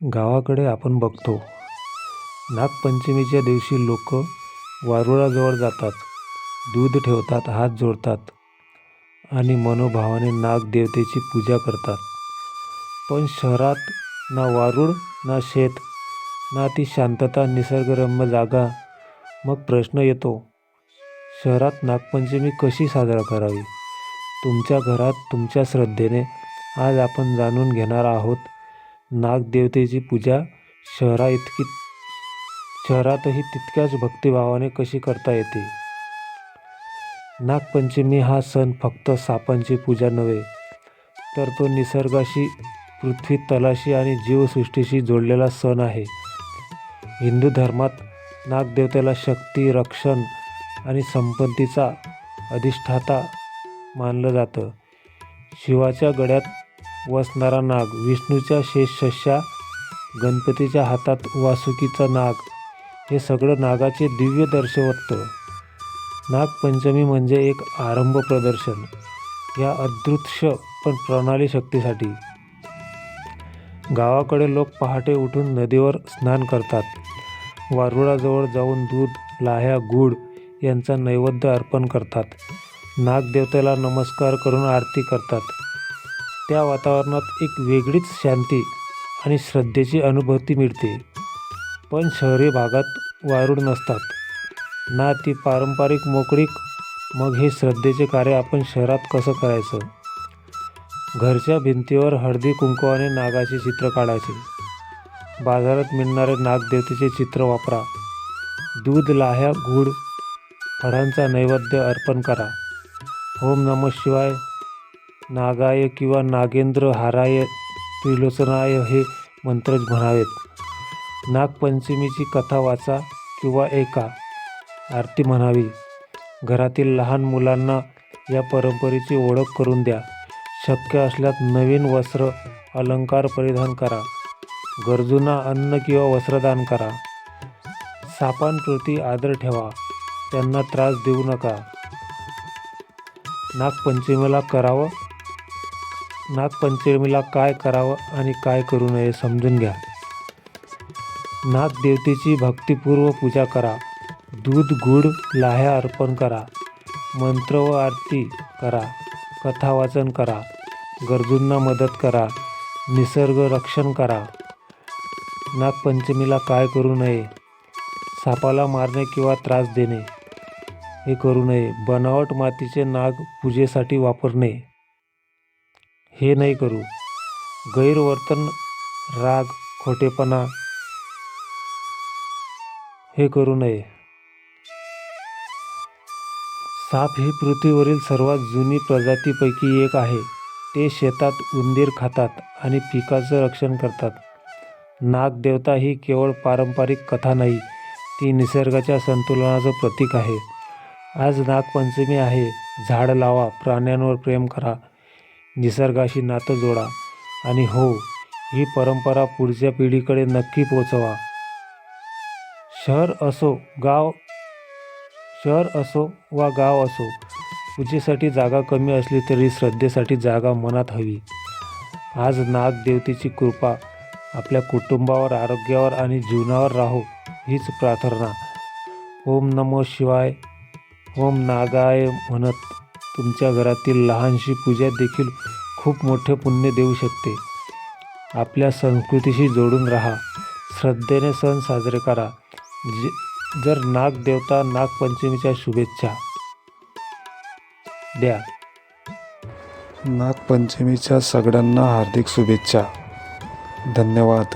गावाकडे आपण बघतो. नागपंचमीच्या दिवशी लोक वारुळाजवळ जातात. दूध ठेवतात हात जोडतात आणि मनोभावाने नागदेवतेची पूजा करतात. पण शहरात ना वारूळ ना शेत ना ती शांतता निसर्गरम्य जागा मग प्रश्न येतो शहरात नागपंचमी कशी साजरा करावी? तुमच्या घरात तुमच्या श्रद्धेने आज आपण जाणून घेणार आहोत नागदेवतेची पूजा शहरा इतकी शहरातही तितक्याच भक्तिभावाने कशी करता येते? नागपंचमी हा सण फक्त सापांची पूजा नव्हे तर तो निसर्गाशी पृथ्वी तलाशी आणि जीवसृष्टीशी जोडलेला सण आहे. हिंदू धर्मात नागदेवतेला शक्ती रक्षण आणि संपत्तीचा अधिष्ठाता मानलं जातं. शिवाच्या गळ्यात वसणारा नाग. विष्णूच्या शेषशा गणपतीच्या हातात वासुकीचा नाग. हे सगळं नागाचे दिव्य दर्शवतं नागपंचमी म्हणजे एक आरंभ प्रदर्शन. या अदृश्य पण प्रणाली शक्तीसाठी. गावाकडे लोक पहाटे उठून नदीवर स्नान करतात. वारुळाजवळ जाऊन दूध लाह्या गूळ यांचा नैवेद्य अर्पण करतात. नागदेवतेला नमस्कार करून आरती करतात. त्या वातावरणात एक वेगळीच शांती आणि श्रद्धेची अनुभूती मिळते. पण शहरी भागात वारूळ नसतात. ना ती पारंपरिक मोकळीक मग हे श्रद्धेचे कार्य आपण शहरात कसं करायचं? घरच्या भिंतीवर हळदी कुंकवाने नागाचे चित्र काढायचे. बाजारात मिळणारे नागदेवतेचे चित्र वापरा. दूध लाह्या गूळ फळांचा नैवेद्य अर्पण करा. ओम नमः शिवाय नागाय किंवा नागेंद्र हाराय त्रिलोचनाय हे मंत्रच म्हणावेत. नागपंचमीची कथा वाचा किंवा एका आरती म्हणावी. घरातील लहान मुलांना या परंपरेची ओळख करून द्या. शक्य असल्यास नवीन वस्त्र अलंकार परिधान करा. गरजूंना अन्न किंवा वस्त्रदान करा. सापांप्रती आदर ठेवा. त्यांना त्रास देऊ नका. नागपंचमीला करावं नागपंचमीला काय करावं आणि काय करू नये समजून घ्या. नागदेवतेची भक्तिपूर्व पूजा करा. दूध गुड लाह्या अर्पण करा. मंत्र व आरती करा. कथा वाचन करा. गरजूंना मदत करा. निसर्ग रक्षण करा. नागपंचमीला काय करू नये? सापाला मारणे किंवा त्रास देणे. हे करू नये. बनावट मातीचे नाग पूजेसाठी वापरणे. हे नाही करू. गैरवर्तन राग खोटेपणा हे करू नये. साप ही पृथ्वीवरील सर्वात जुनी प्रजातीपैकी एक आहे. ते शेतात उंदीर खातात आणि पिकाचं रक्षण करतात. नागदेवता ही केवळ पारंपरिक कथा नाही ती निसर्गाच्या संतुलनाचं प्रतीक आहे. आज नागपंचमी आहे. झाड लावा प्राण्यांवर प्रेम करा. निसर्गाशी नातं जोडा आणि हो ही परंपरा पुढच्या पिढीकडे नक्की पोचवा. शहर असो गाव शहर असो वा गाव असो पूजेसाठी जागा कमी असली तरी श्रद्धेसाठी जागा मनात हवी. आज नागदेवतेची कृपा आपल्या कुटुंबावर आरोग्यावर आणि जीवनावर राहो हीच प्रार्थना. ओम नमो शिवाय ओम नागाय म्हणत. तुमच्या घरातील लहानशी पूजा देखील खूप मोठे पुण्य देऊ शकते. आपल्या संस्कृतीशी जोडून राहा. श्रद्धेने सण साजरे करा. जे जर नागदेवता नागपंचमीच्या शुभेच्छा द्या. नागपंचमीच्या सगळ्यांना हार्दिक शुभेच्छा. धन्यवाद.